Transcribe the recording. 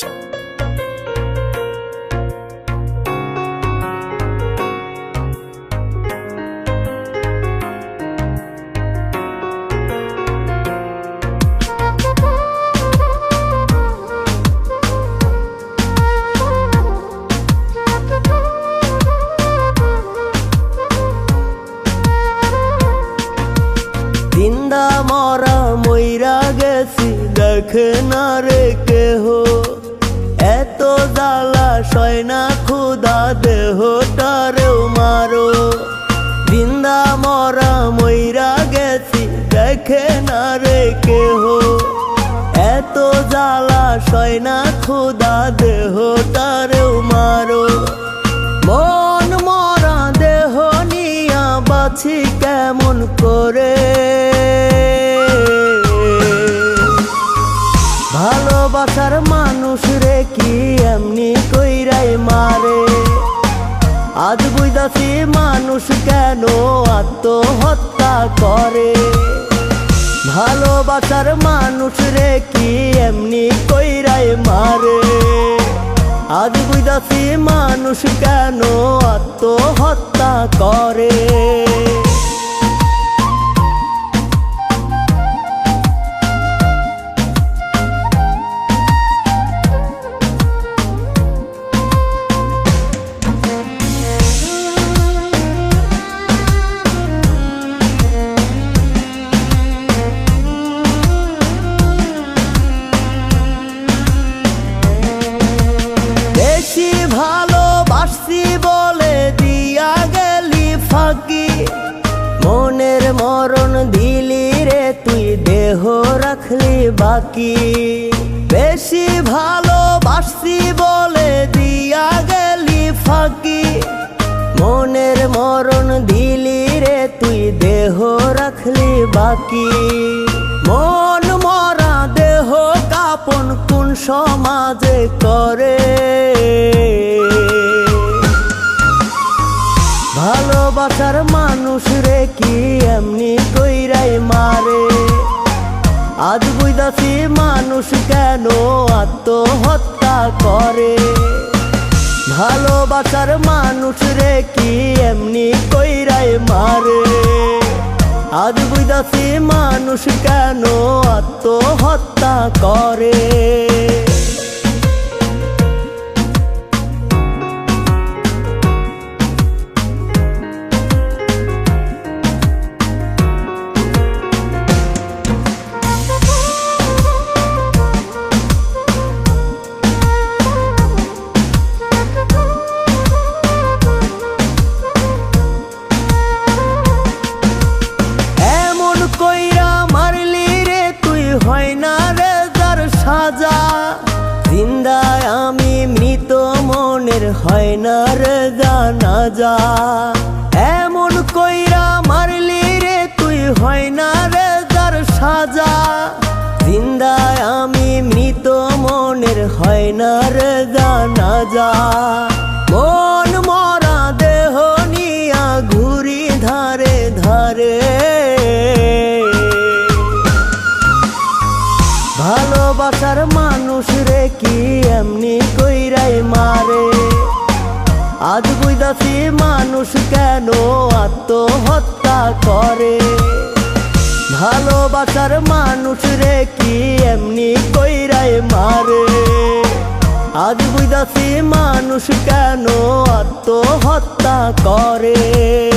জিন্দা মরা মইরা গেছি দেখে না রে কেহ জ্বালা সয় না খুদা দেহটারেও মারো। জিন্দা মরা মইরা গেছি, দেখে না রে কেহ। এত জ্বালা সয় না খুদা দেহটারেও মারো। মন মরা দেহ নিয়া বাছি কেমন করে? ভালোবাসার মানুষ রে কি এমনি কইরাই মারে। আজ বুঝাছি মানুষ কেন আত্মহত্যা করে। ভালোবাসার মানুষ রে কি এমনি কইরাই মারে? আজ বুঝাছি মানুষ কেন আত্মহত্যা করে। ভালোবাসছি বলে দিয়া গেলি ফাঁকি। মনের মরণ দিলি রে, তুই দেহ রাখলি বাকি। বেশি ভালোবাসছি বলে দিয়া গেলি ফাঁকি। মনের মরণ দিলি রে, তুই দেহ রাখলি বাকি। মন মরা দেহ কাপন কোন সমাজে করে? ভালোবাসার মানুষ রে কি এমনি কইরাই মারে? আজ বুঝাছি মানুষ কেন আত্মহত্যা করে? ভালোবাসার মানুষ রে কি এমনি কইরাই মারে? আজ বুঝাছি মানুষ কেন আত্মহত্যা করে? হয় না রে জানা যা এমন কইরা মারলি রে তুই হয় না রে যার সাজা। জিন্দায় আমি মৃত মনের হয় না রে জানা যা মন মরা দেহ নিয়া ঘুরি ধারে ধারে। ভালোবাসার মানুষ রে কি এমনি কইরাই মারে আজ বুঝাছি মানুষ কেন আত্মহত্যা করে। ভালোবাসার মানুষ রে কি এমনি কইরাই মারে? আজ বুঝাছি মানুষ কেন আত্মহত্যা করে।